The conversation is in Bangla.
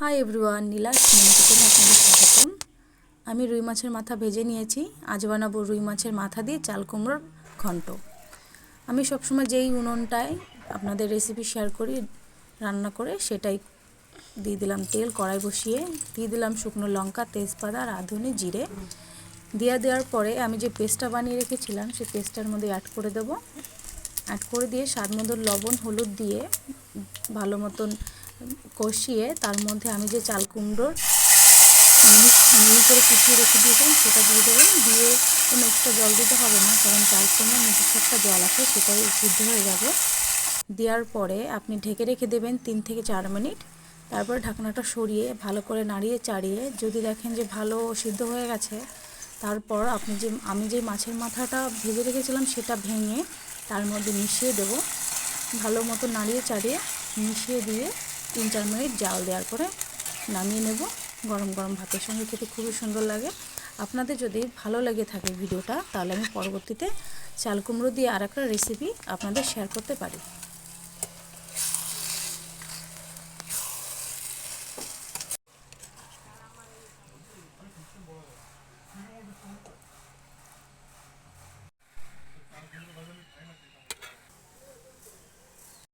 হাই এভরিওয়ান নীলাস মিনিকেটনে আপনাদের স্বাগতম। আমি রুই মাছের মাথা ভেজে নিয়েছি। আজ বানাবো রুই মাছের মাথা দিয়ে চাল কুমড়োর ঘন্ট। আমি সবসময় যেই উনুনটায় আপনাদের রেসিপি শেয়ার করি, রান্না করে সেটাই দিয়ে দিলাম তেল কড়াই বসিয়ে। দিয়ে দিলাম শুকনো লঙ্কা, তেজপাতা রাঁধুনি জিরে। দেওয়া দেওয়ার পরে আমি যে পেস্টটা বানিয়ে রেখেছিলাম, সেই পেস্টটার মধ্যে অ্যাড করে দেবো। অ্যাড করে দিয়ে স্বাদ মতো লবণ, হলুদ দিয়ে ভালো মতন কষিয়ে তার মধ্যে আমি যে চাল কুমড়োর মিহি করে কুচিয়ে রেখে দিয়েছিলাম, সেটা দিয়ে দেবেন। দিয়ে কোনো এক্সট্রা জল দিতে হবে না, কারণ চাল কুমড়োর নিজস্ব একটা জল আছে, সেটাই সিদ্ধ হয়ে যাবে। দেওয়ার পরে আপনি ঢেকে রেখে দেবেন তিন থেকে চার মিনিট। তারপরে ঢাকনাটা সরিয়ে ভালো করে নাড়িয়ে চাড়িয়ে, যদি দেখেন যে ভালো সিদ্ধ হয়ে গেছে, তারপর আপনি যে, আমি যে মাছের মাথাটা ভেজে রেখেছিলাম, সেটা ভেঙে তার মধ্যে মিশিয়ে দেবো। ভালো মতো নাড়িয়ে চাড়িয়ে মিশিয়ে দিয়ে তিন চার মিনিট জাল দেওয়ার পরে নামিয়ে নেব। গরম গরম ভাতের সঙ্গে খেতে খুবই সুন্দর লাগে। আপনাদের যদি ভালো লেগে থাকে ভিডিওটা, তাহলে আমি পরবর্তীতে চাল কুমড়ো দিয়ে আর রেসিপি আপনাদের শেয়ার করতে পারি।